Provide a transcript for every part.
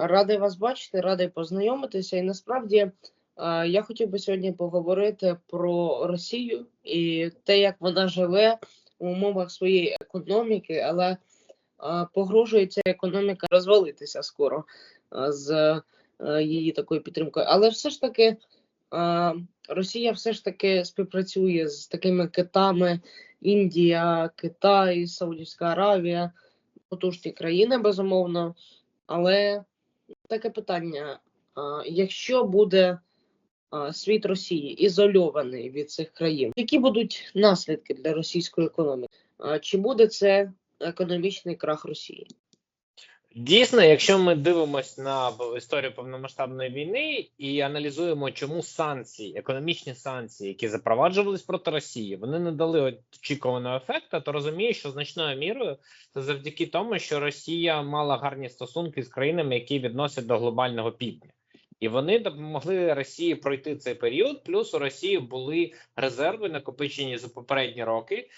Радий вас бачити, радий познайомитися. І насправді е, я хотів би сьогодні поговорити про Росію і те, як вона живе в умовах своєї економіки, але е, погрожує ця економіка розвалитися скоро е, з її такою підтримкою. Але все ж таки Росія все ж таки співпрацює з такими китами: Індія, Китай, Саудівська Аравія, потужні країни, безумовно. Але таке питання: якщо буде світ Росії ізольований від цих країн, які будуть наслідки для російської економіки? Чи буде це економічний крах Росії? Дійсно, якщо ми дивимося на історію повномасштабної війни і аналізуємо, чому санкції, економічні санкції, які запроваджувались проти Росії, вони не дали очікуваного ефекту, то розумію, що значною мірою це завдяки тому, що Росія мала гарні стосунки з країнами, які відносять до глобального півдня. І вони допомогли Росії пройти цей період. Плюс у Росії були резерви накопичені за попередні роки,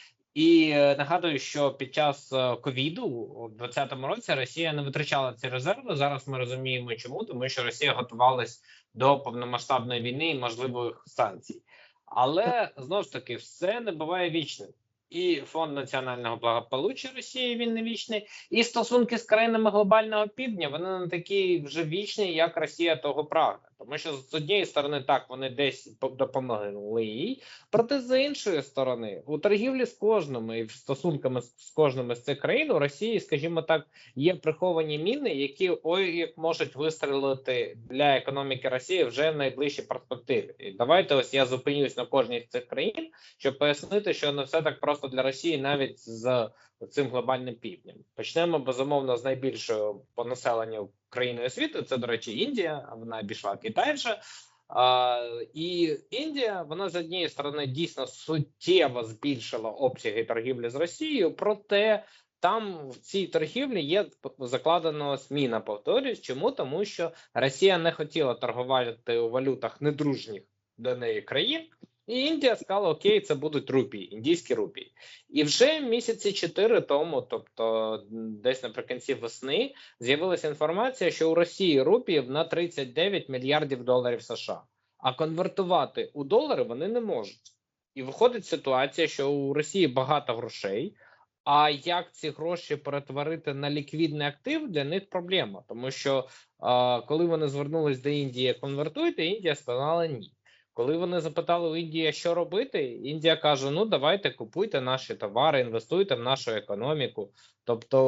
і е, нагадую, що під час е, ковіду у 2020 році Росія не витрачала ці резерви. Зараз ми розуміємо, чому тому, що Росія готувалась до повномасштабної війни і можливих санкцій. Але знову ж таки, все не буває вічним. І фонд національного благополуччя Росії він не вічний, і стосунки з країнами глобального півдня вони не такі вже вічні, як Росія того прагне. Тому що з однієї сторони так вони десь по- допомогли їй, Проте з іншої сторони, у торгівлі з кожним і стосунками з з кожним із цих країн у Росії, скажімо так, є приховані міни, які ой як можуть вистрілити для економіки Росії вже в найближчій перспективі. І давайте ось я зупинюсь на кожній з цих країн, щоб пояснити, що не все так просто для Росії, навіть з цим глобальним півднем. Почнемо безумовно з найбільшою по населенню країною світу. Це, до речі, Індія, вона обійшла Китай вже. А, і Індія вона з однієї сторони дійсно суттєво збільшила обсяги торгівлі з Росією, проте там в цій торгівлі є закладено зміна. Повторюсь, чому тому, що Росія не хотіла торгувати у валютах недружніх до неї країн. І Індія сказала: Окей, це будуть рупії, індійські рупії. І вже місяці чотири тому, тобто десь наприкінці весни, з'явилася інформація, що у Росії рупіїв на 39 мільярдів доларів США, а конвертувати у долари вони не можуть. І виходить ситуація, що у Росії багато грошей. А як ці гроші перетворити на ліквідний актив для них проблема, тому що а, коли вони звернулись до Індії, конвертуйте, Індія сказала ні. Коли вони запитали у Індії, що робити, Індія каже: Ну давайте купуйте наші товари, інвестуйте в нашу економіку. Тобто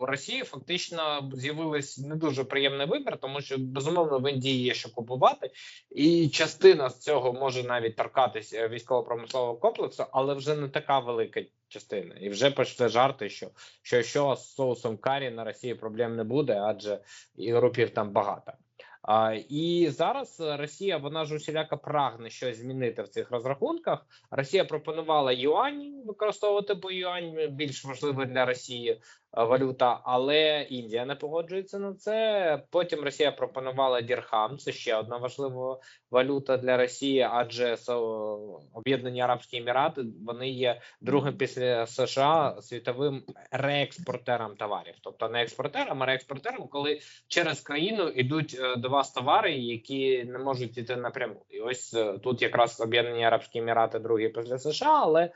в Росії фактично з'явився не дуже приємний вибір, тому що безумовно в Індії є що купувати, і частина з цього може навіть торкатися військово-промислового комплексу, але вже не така велика частина. І вже пішли жарти, що що, що з соусом карі на Росії проблем не буде, адже і рупів там багато. І зараз е, Росія вона ж усіляко прагне щось змінити в цих розрахунках. Росія пропонувала юані використовувати, бо юань більш важливий для Росії валюта, але Індія не погоджується на це. Потім Росія пропонувала дірхам. Це ще одна важлива валюта для Росії, адже Об'єднані Арабські Емірати вони є другим після США світовим реекспортером товарів, тобто не експортером, а реекспортером, коли через країну йдуть е, до вас товари, які не можуть йти напряму. І ось е, тут якраз Об'єднані Арабські Емірати другі після США, але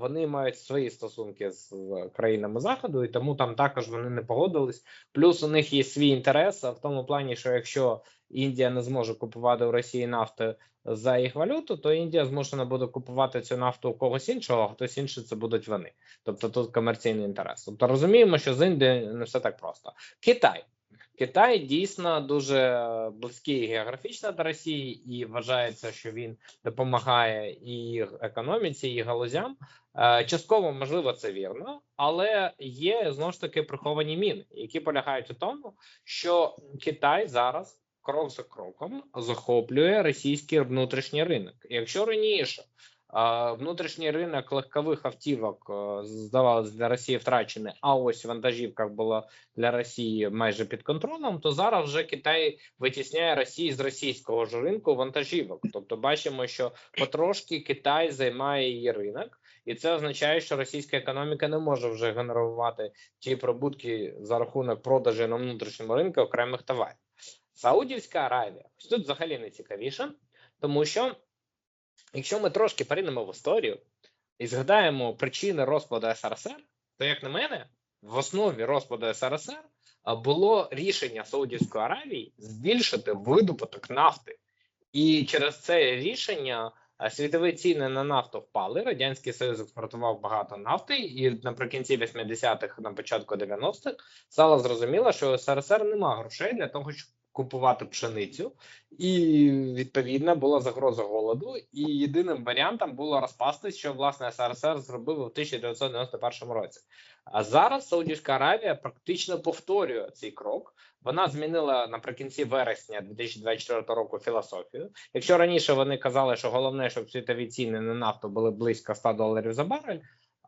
вони мають свої стосунки з країнами заходу, і тому там також вони не погодились. Плюс у них є свій інтерес в тому плані, що якщо Індія не зможе купувати у Росії нафту за їх валюту, то Індія змушена буде купувати цю нафту у когось іншого, а хтось інший це будуть вони. Тобто тут комерційний інтерес. Тобто розуміємо, що з Індією не все так просто. Китай. Китай дійсно дуже близький географічно до Росії, і вважається, що він допомагає і економіці, і галузям. Е, Частково можливо це вірно, але є знову ж таки приховані міни, які полягають у тому, що Китай зараз крок за кроком захоплює російський внутрішній ринок. Якщо раніше внутрішній ринок легкових автівок е, здавалось для Росії втрачений, а ось в вантажівках було для Росії майже під контролем. То зараз вже Китай витісняє Росію з російського ж ринку вантажівок. Тобто, бачимо, що потрошки Китай займає її ринок, і це означає, що російська економіка не може вже генерувати ті прибутки за рахунок продажу на внутрішньому ринку окремих товарів. Саудівська Аравія ось тут взагалі не цікавіше, тому що якщо ми трошки поринемо в історію і згадаємо причини розпаду СРСР, то як на мене, в основі розпаду СРСР було рішення Саудівської Аравії збільшити видобуток нафти, і через це рішення світові ціни на нафту впали. Радянський Союз експортував багато нафти, і наприкінці 80-х, на початку 90-х стало зрозуміло, що у СРСР немає грошей для того, щоб купувати пшеницю, і відповідно була загроза голоду. І єдиним варіантом було розпастись, що власне СРСР зробив у 1991 році. А зараз Саудівська Аравія практично повторює цей крок. Вона змінила наприкінці вересня 2024 року філософію. Якщо раніше вони казали, що головне, щоб світові ціни на нафту були близько 100 доларів за барель.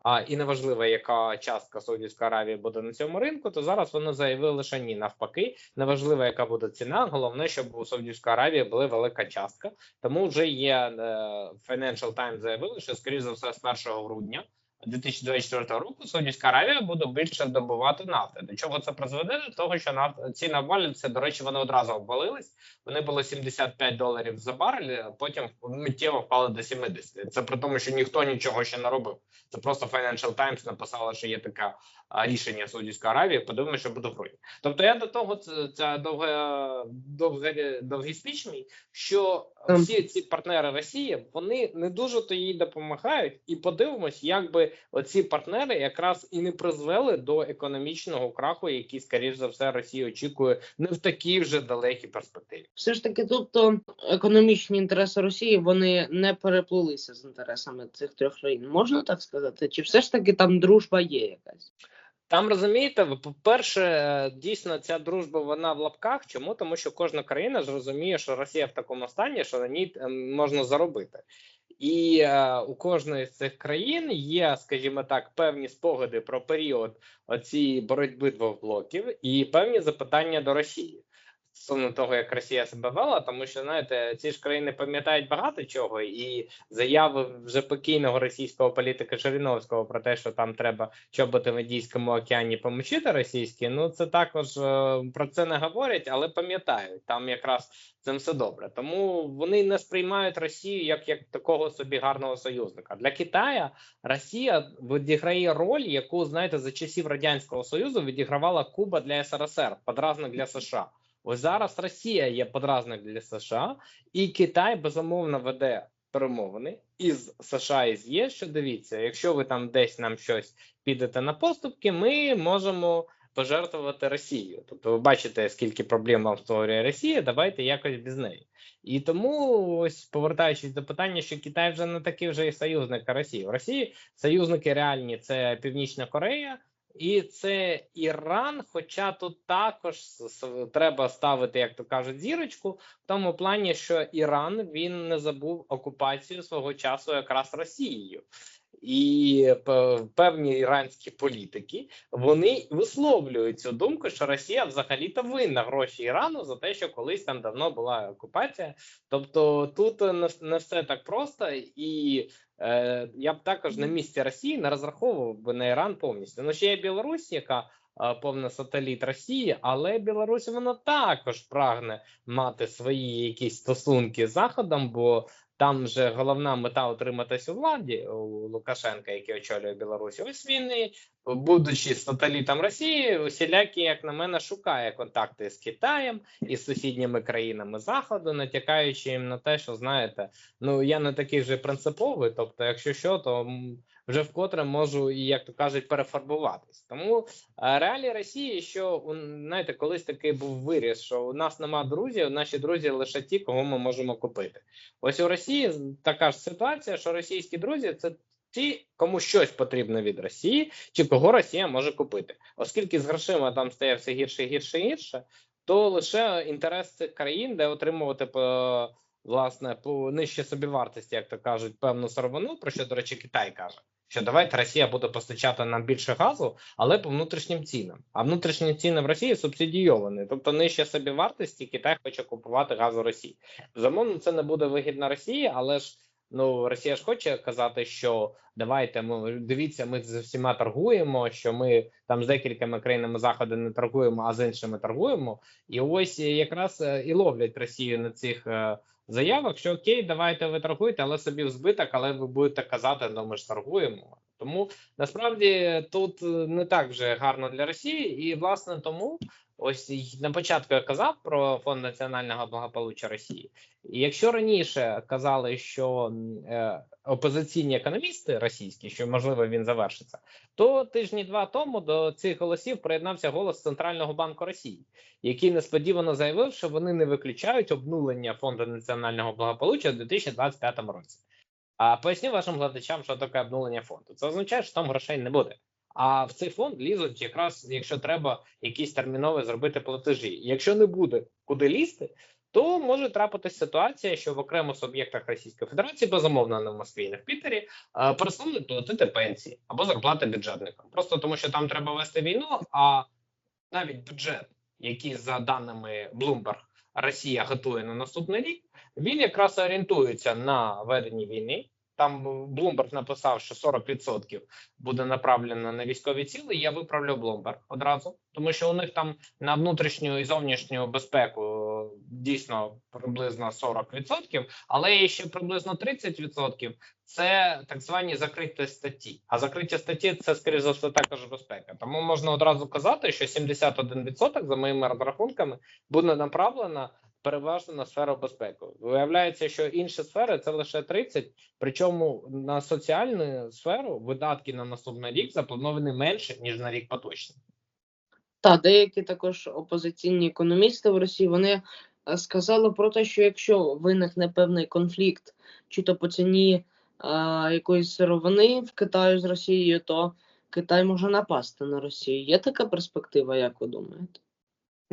А і неважливо, яка частка Саудівської Аравії буде на цьому ринку, то зараз вони заявили, що ні, навпаки, неважливо, яка буде ціна. Головне, щоб у Саудівської Аравії була велика частка. Тому вже є е, Financial Times заявили, що скоріш за все з 1 грудня 2024 року Саудівська Аравія буде більше добувати нафти. До чого це призведе? До того, що нафта ціна обвалюється, до речі, вони одразу обвалились. Вони були 75 доларів за барель, а потім миттєво впали до 70. Це при тому, що ніхто нічого ще не робив. Це просто Financial Times написала, що є таке рішення Саудівської Аравії. Подивимося, що буде в грудні. Тобто, я до того це, це довге, довге, довгий спіч мій, що Ем. всі ці партнери Росії вони не дуже то їй допомагають, і подивимось, як би оці партнери якраз і не призвели до економічного краху, який, скоріш за все, Росія очікує не в такій вже далекій перспективі. Все ж таки, тобто економічні інтереси Росії вони не переплилися з інтересами цих трьох країн. Можна так сказати? Чи все ж таки там дружба є якась? Там розумієте, ви, по-перше, е, дійсно ця дружба вона в лапках. Чому? Тому що кожна країна ж розуміє, що Росія в такому стані, що на ній е, можна заробити. І е, у кожної з цих країн є, скажімо так, певні спогади про період цієї боротьби двох блоків і певні запитання до Росії стосовно того, як Росія себе вела, тому що знаєте, ці ж країни пам'ятають багато чого, і заяви вже покійного російського політика Жириновського про те, що там треба чоботи в Індійському океані помочити російські. Ну це також е, про це не говорять, але пам'ятають там якраз цим все добре. Тому вони не сприймають Росію як, як такого собі гарного союзника. Для Китая Росія відіграє роль, яку знаєте за часів радянського союзу відігравала Куба для СРСР, подразник для США. Ось зараз Росія є подразник для США, і Китай безумовно веде перемовини із США і з ЄС. Що дивіться, якщо ви там десь нам щось підете на поступки, ми можемо пожертвувати Росією. Тобто, ви бачите, скільки проблем вам створює Росія. Давайте якось без неї. І тому, ось повертаючись до питання, що Китай вже не такий вже і союзник Росії. В Росії союзники реальні це Північна Корея. І це Іран, хоча тут також треба ставити, як то кажуть, зірочку в тому плані, що Іран він не забув окупацію свого часу якраз Росією. І певні іранські політики вони висловлюють цю думку, що Росія взагалі-то винна гроші Ірану за те, що колись там давно була окупація. Тобто тут не, все так просто, і я б також на місці Росії не розраховував би на Іран повністю. Ну ще є Білорусь, яка е, повна сателіт Росії, але Білорусь вона також прагне мати свої якісь стосунки з Заходом, бо там же головна мета отриматись у владі у Лукашенка, який очолює Білорусь. Ось він і, будучи сателітом Росії, усілякі, як на мене, шукає контакти з Китаєм і з сусідніми країнами Заходу, натякаючи їм на те, що знаєте, ну я не такий вже принциповий. Тобто, якщо що, то вже вкотре можу і як то кажуть перефарбуватись. Тому е, реалії Росії, що знаєте, колись такий був виріс, що у нас нема друзів, наші друзі лише ті, кого ми можемо купити. Ось у Росії така ж ситуація, що російські друзі це. Ті, кому щось потрібно від Росії, чи кого Росія може купити, оскільки з грошима там стає все гірше, гірше, гірше, то лише інтерес цих країн, де отримувати по власне по нижче собівартості, як то кажуть, певну сировину, про що, до речі, Китай каже. Що давайте Росія буде постачати нам більше газу, але по внутрішнім цінам. А внутрішні ціни в Росії субсидійовані, тобто нижче собівартості Китай хоче купувати газ у Росії. Безумовно, це не буде вигідно Росії, але ж ну Росія ж хоче казати, що давайте ми дивіться, ми з всіма торгуємо. Що ми там з декількома країнами заходу не торгуємо, а з іншими торгуємо. І ось якраз е, і ловлять Росію на цих е, заявах, що окей, давайте ви торгуєте, але собі в збиток, але ви будете казати, ну ми ж торгуємо. Тому насправді тут е, не так вже гарно для Росії, і власне тому ось на початку я казав про фонд національного благополуччя Росії. І якщо раніше казали, що е, опозиційні економісти російські, що можливо він завершиться, то тижні два тому до цих голосів приєднався голос Центрального банку Росії, який несподівано заявив, що вони не виключають обнулення фонду національного благополуччя у 2025 році. А поясню вашим глядачам, що таке обнулення фонду. Це означає, що там грошей не буде. А в цей фонд лізуть якраз, якщо треба якісь термінові зробити платежі. Якщо не буде куди лізти, то може трапитись ситуація, що в окремих суб'єктах Російської Федерації, безумовно, не в Москві, не в Питері, е, перестануть платити пенсії або зарплати бюджетникам. Просто тому, що там треба вести війну, а навіть бюджет, який за даними Bloomberg Росія готує на наступний рік, він якраз орієнтується на ведення війни. Там Bloomberg написав, що 40% буде направлено на військові цілі. Я виправлю Bloomberg одразу, тому що у них там на внутрішню і зовнішню безпеку е, дійсно приблизно 40%, але є ще приблизно 30% це так звані закриті статті. А закриті статті це скоріш за все також безпека. Тому можна одразу казати, що 71% за моїми розрахунками буде направлено переважно на сферу безпеки. Виявляється, що інші сфери це лише 30%, причому на соціальну сферу видатки на наступний рік заплановані менше ніж на рік поточний. Та деякі також опозиційні економісти в Росії вони е, сказали про те, що якщо виникне певний конфлікт, чи то по ціні е, якоїсь сировини в Китаю з Росією, то Китай може напасти на Росію. Є така перспектива, як ви думаєте?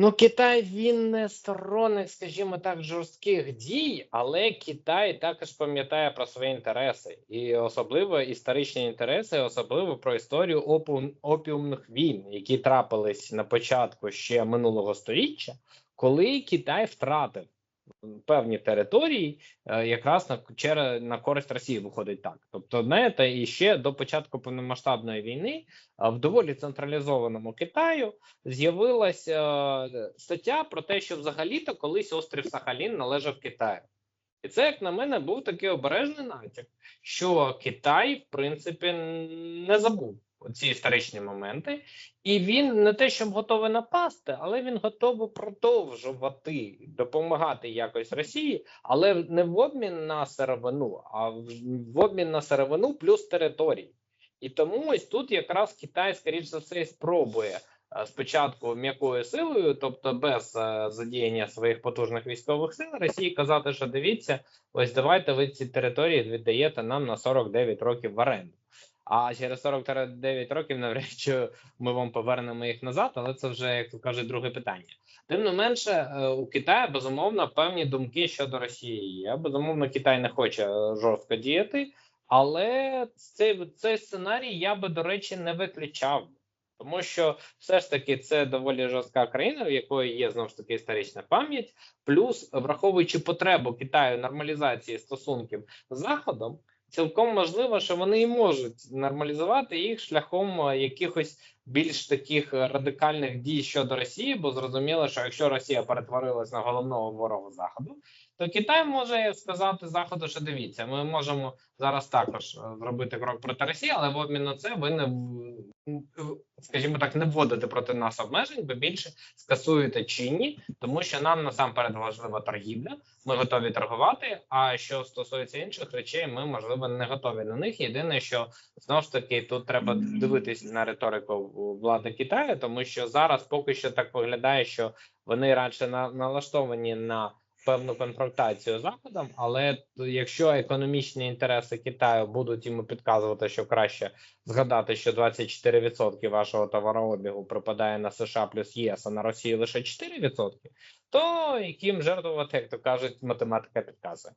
Ну, Китай він не сторонник, скажімо так, жорстких дій, але Китай також пам'ятає про свої інтереси, і особливо історичні інтереси, особливо про історію опу- опіумних війн, які трапились на початку ще минулого століття, коли Китай втратив певні території, е, якраз на через на користь Росії виходить так. Тобто, знаєте, і ще до початку повномасштабної війни е, в доволі централізованому Китаю з'явилася е, стаття про те, що взагалі-то колись острів Сахалін належав Китаю. І це, як на мене, був такий обережний натяк, що Китай, в принципі, не забув ці історичні моменти, і він не те, щоб готовий напасти, але він готовий продовжувати допомагати якось Росії, але не в обмін на сировину, а в обмін на сировину плюс території. І тому ось тут якраз Китай, скоріш за все, спробує е, спочатку м'якою силою, тобто без е, задіяння своїх потужних військових сил, Росії казати, що дивіться, ось давайте ви ці території віддаєте нам на 49 років в оренду. А через 49 років навряд чи ми вам повернемо їх назад, але це вже як то кажуть, друге питання. Тим не менше, е, у Китаю безумовно певні думки щодо Росії є. Безумовно, Китай не хоче е, жорстко діяти, але цей, цей сценарій я би, до речі, не виключав. Тому що все ж таки це доволі жорстка країна, в якої є знову ж таки історична пам'ять, плюс враховуючи потребу Китаю нормалізації стосунків з Заходом, цілком можливо, що вони і можуть нормалізувати їх шляхом е, якихось більш таких е, радикальних дій щодо Росії, бо зрозуміло, що якщо Росія перетворилась на головного ворога Заходу, то Китай може сказати Заходу, що дивіться, ми можемо зараз також е, зробити крок проти Росії, але в обмін на це ви не скажімо так, не вводите проти нас обмежень, ви більше скасуєте чинні, тому що нам насамперед важлива торгівля. Ми готові торгувати. А що стосується інших речей, ми можливо не готові на них. Єдине, що знову ж таки тут треба дивитись на риторику влади Китаю, тому що зараз поки що так виглядає, що вони радше на, налаштовані на певну конфронтацію з заходом. Але якщо економічні інтереси Китаю будуть йому підказувати, що краще згадати, що 24% вашого товарообігу припадає на США плюс ЄС, а на Росію лише 4%, то яким жертвувати, як то кажуть, математика підказує.